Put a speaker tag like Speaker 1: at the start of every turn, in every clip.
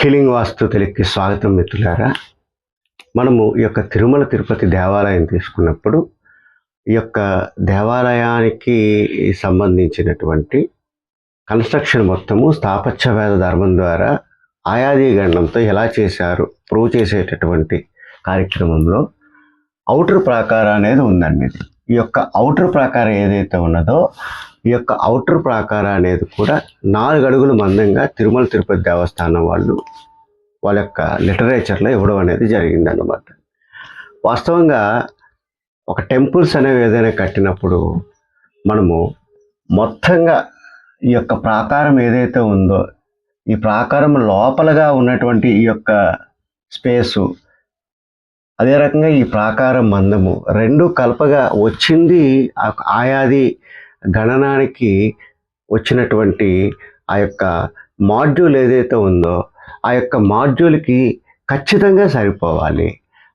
Speaker 1: Healing వాస్తు తెలుగుకి స్వాగతం మిత్రులారా మనము ఈ యొక్క తిరుమల తిరుపతి దేవాలయం తీసుకున్నప్పుడు ఈ యొక్క దేవాలయానికి సంబంధించినటువంటి కన్స్ట్రక్షన్ మొత్తము స్థాపత్య వేద ధర్మం ద్వారా ఆయాది గండంతో ఎలా చేశారు ప్రూవ్ చేసేటటువంటి కార్యక్రమంలో అవుటర్ ప్రాకారం అనేది ఉందండి ఇది. ఈ యొక్క అవుటర్ ప్రాకారం ఏదైతే ఉన్నదో ఈ యొక్క అవుటర్ ప్రాకారం అనేది కూడా నాలుగు అడుగుల మందంగా తిరుమల తిరుపతి దేవస్థానం వాళ్ళు వాళ్ళ యొక్క లిటరేచర్లో ఇవ్వడం అనేది జరిగిందన్నమాట. వాస్తవంగా ఒక టెంపుల్స్ అనేవి ఏదైనా కట్టినప్పుడు మనము మొత్తంగా ఈ యొక్క ప్రాకారం ఏదైతే ఉందో ఈ ప్రాకారం లోపలగా ఉన్నటువంటి ఈ యొక్క స్పేసు అదే రకంగా ఈ ప్రాకారం మందము రెండు కలపగా వచ్చింది ఆ- ఆయాది గణనానికి వచ్చినటువంటి ఆ యొక్క మాడ్యూల్ ఏదైతే ఉందో ఆ యొక్క మాడ్యూల్కి ఖచ్చితంగా సరిపోవాలి.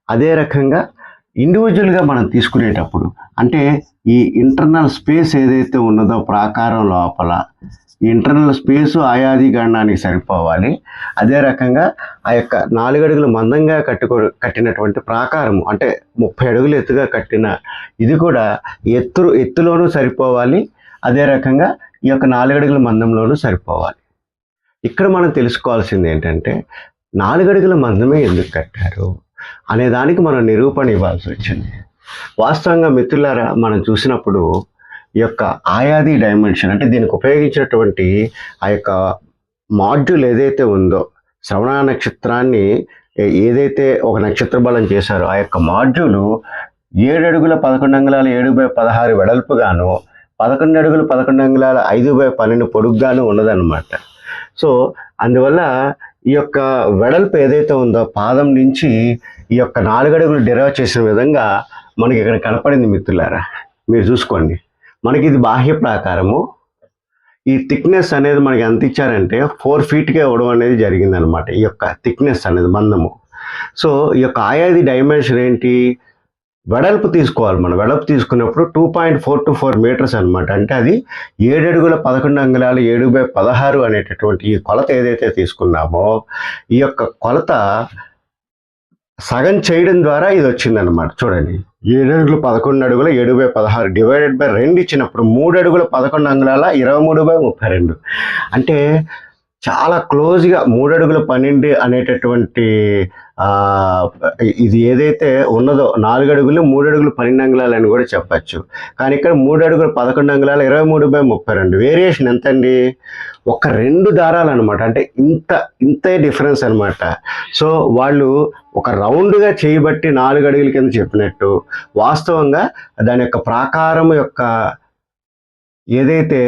Speaker 1: అదే రకంగా ఇండివిజువల్గా మనం తీసుకునేటప్పుడు అంటే ఈ ఇంటర్నల్ స్పేస్ ఏదైతే ఉన్నదో ప్రాకారం లోపల ఇంటర్నల్ స్పేస్ ఆయాది గణనానికి సరిపోవాలి. అదే రకంగా ఆ యొక్క నాలుగడుగులు మందంగా కట్టుకో కట్టినటువంటి ప్రాకారము అంటే ముప్పై అడుగులు ఎత్తుగా కట్టిన ఇది కూడా ఎత్తు ఎత్తులోనూ సరిపోవాలి. అదే రకంగా ఈ యొక్క నాలుగడుగుల మందంలోనూ సరిపోవాలి. ఇక్కడ మనం తెలుసుకోవాల్సింది ఏంటంటే నాలుగడుగుల మందమే ఎందుకు కట్టారు అనే దానికి మనం నిరూపణ ఇవ్వాల్సి వచ్చింది. వాస్తవంగా మిత్రులారా మనం చూసినప్పుడు యొక్క ఆయాది డైమెన్షన్ అంటే దీనికి ఉపయోగించినటువంటి ఆ యొక్క మాడ్యూల్ ఏదైతే ఉందో శ్రవణ నక్షత్రాన్ని ఏదైతే ఒక నక్షత్ర బలం చేశారో ఆ యొక్క మాడ్యూలు ఏడు అడుగుల పదకొండు అంగుళాలు ఏడు బై పదహారు వెడల్పుగాను పదకొండు అడుగులు పదకొండు అంగుళాల ఐదు బై పన్నెండు పొడుగ్గాను ఉన్నదన్నమాట. సో అందువల్ల ఈ యొక్క వెడల్పు ఏదైతే ఉందో పాదం నుంచి ఈ యొక్క నాలుగు అడుగులు చేసిన విధంగా మనకి ఇక్కడ కనపడింది మిత్రులారా. మీరు చూసుకోండి. మనకి ఇది బాహ్య ప్రాకారము. ఈ థిక్నెస్ అనేది మనకి ఎంత ఇచ్చారంటే ఫోర్ ఫీట్కే ఇవ్వడం అనేది జరిగిందనమాట ఈ యొక్క థిక్నెస్ అనేది మందము సో ఈ యొక్క ఆయాది డైమెన్షన్ ఏంటి? వెడల్పు తీసుకోవాలి మనం. వెడల్పు తీసుకున్నప్పుడు two point four to four meters అనమాట అంటే అది ఏడు అడుగుల పదకొండు అంగుళాలు ఏడు బై పదహారు అనేటటువంటి ఈ కొలత ఏదైతే తీసుకున్నామో ఈ యొక్క కొలత సగం చేయడం ద్వారా ఇది వచ్చిందనమాట చూడండి. ఏడు అడుగులు పదకొండు అడుగుల ఏడు బై పదహారు డివైడెడ్ బై రెండు ఇచ్చినప్పుడు మూడు అడుగుల పదకొండు అంగుళాల ఇరవై మూడు బై ముప్పై రెండు. అంటే చాలా క్లోజ్గా మూడు అడుగుల పన్నెండు అనేటటువంటి ఇది ఏదైతే ఉన్నదో నాలుగు అడుగులు మూడు అడుగులు పన్నెండు అంగుళాలు అని కూడా చెప్పచ్చు. కానీ ఇక్కడ మూడు అడుగులు పదకొండు అంగుళాలు ఇరవై మూడు బై ముప్పై రెండు. వేరియేషన్ ఎంత అండి ఒక రెండు దారాలు అనమాట అంటే ఇంత ఇంతే డిఫరెన్స్ అనమాట సో వాళ్ళు ఒక రౌండ్గా చేయబట్టి నాలుగు అడుగుల కింద చెప్పినట్టు వాస్తవంగా దాని యొక్క ప్రాకారం యొక్క ఏదైతే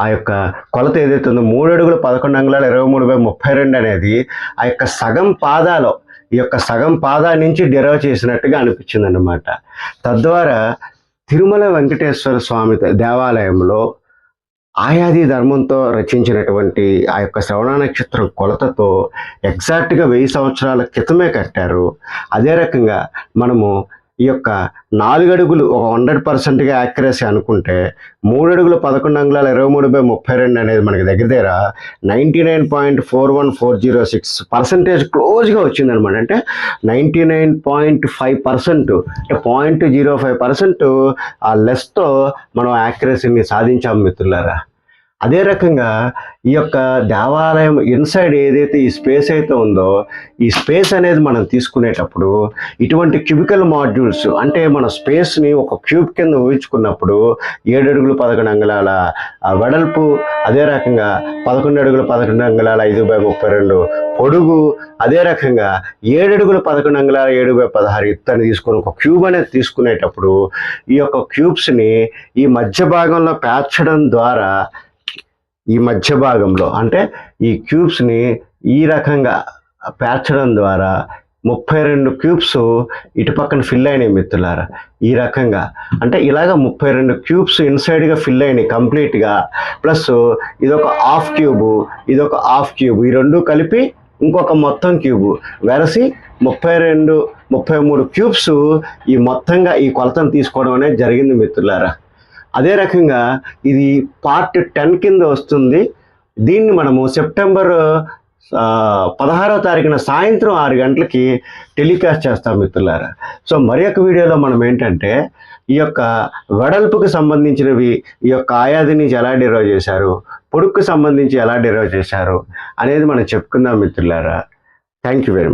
Speaker 1: ఆ యొక్క కొలత ఏదైతే ఉందో మూడు అడుగులు పదకొండు అంగుళాలు ఇరవై మూడు బై ముప్పై రెండు అనేది ఆ యొక్క సగం పాదాలో ఈ యొక్క సగం పాదా నుంచి డెరవ్ చేసినట్టుగా అనిపించింది అనమాట తద్వారా తిరుమల వెంకటేశ్వర స్వామి దేవాలయంలో ఆయాది ధర్మంతో రచించినటువంటి ఆ యొక్క శ్రవణ నక్షత్రం కొలతతో ఎగ్జాక్ట్గా వెయ్యి సంవత్సరాల క్రితమే కట్టారు. అదే రకంగా మనము ఈ యొక్క నాలుగు అడుగులు ఒక హండ్రెడ్ పర్సెంట్గా యాక్యురసీ అనుకుంటే మూడు అడుగులు పదకొండు అంగుళాల ఇరవై మూడు బై ముప్పై రెండు అనేది మనకి దగ్గర దగ్గర ninety nine point four one four zero six percentage క్లోజ్గా వచ్చిందనమాట అంటే ninety nine point five percent అంటే పాయింట్ జీరో ఫైవ్ పర్సెంట్ ఆ లెస్తో మనం యాక్యురసీని సాధించాము మిత్రులారా. అదే రకంగా ఈ యొక్క దేవాలయం ఇన్సైడ్ ఏదైతే ఈ స్పేస్ అయితే ఉందో ఈ స్పేస్ అనేది మనం తీసుకునేటప్పుడు ఇటువంటి క్యూబికల్ మాడ్యూల్స్ అంటే మన స్పేస్ని ఒక క్యూబ్ కింద ఊహించుకున్నప్పుడు ఏడు అడుగులు పదకొండు అంగుళాల వెడల్పు అదే రకంగా పదకొండు అడుగులు పదకొండు అంగుళాల ఐదు బై ముప్పై రెండు పొడుగు అదే రకంగా ఏడు అడుగులు పదకొండు అంగుళాల ఏడు బై పదహారు ఇత్తని తీసుకుని ఒక క్యూబ్ అనేది తీసుకునేటప్పుడు ఈ యొక్క క్యూబ్స్ని ఈ మధ్య భాగంలో పేర్చడం ద్వారా ఈ మధ్య భాగంలో అంటే ఈ క్యూబ్స్ని ఈ రకంగా పేర్చడం ద్వారా ముప్పై రెండు క్యూబ్స్ ఇటు పక్కన ఫిల్ అయినాయి మిత్రులారా. ఈ రకంగా అంటే ఇలాగ ముప్పై రెండు క్యూబ్స్ ఇన్సైడ్గా ఫిల్ అయినాయి కంప్లీట్గా ప్లస్ ఇదొక హాఫ్ క్యూబు ఇదొక హాఫ్ క్యూబ్ ఈ రెండు కలిపి ఇంకొక మొత్తం క్యూబు వెరసి ముప్పై రెండు ముప్పై మూడు క్యూబ్స్ ఈ మొత్తంగా ఈ కొలతను తీసుకోవడం అనేది జరిగింది మిత్రులారా. అదే రకంగా ఇది పార్ట్ టెన్ కింద వస్తుంది. దీన్ని మనము సెప్టెంబర్ పదహారో తారీఖున సాయంత్రం ఆరు గంటలకి టెలికాస్ట్ చేస్తాం మిత్రులారా. సో మరి యొక్క వీడియోలో మనం ఏంటంటే ఈ యొక్క వెడల్పుకు సంబంధించినవి ఈ యొక్క ఆయాది నుంచి ఎలా డిరైవ్ చేశారు పొడుక్కు సంబంధించి ఎలా డిరైవ్ చేశారు అనేది మనం చెప్పుకుందాం మిత్రులారా. Thank you very much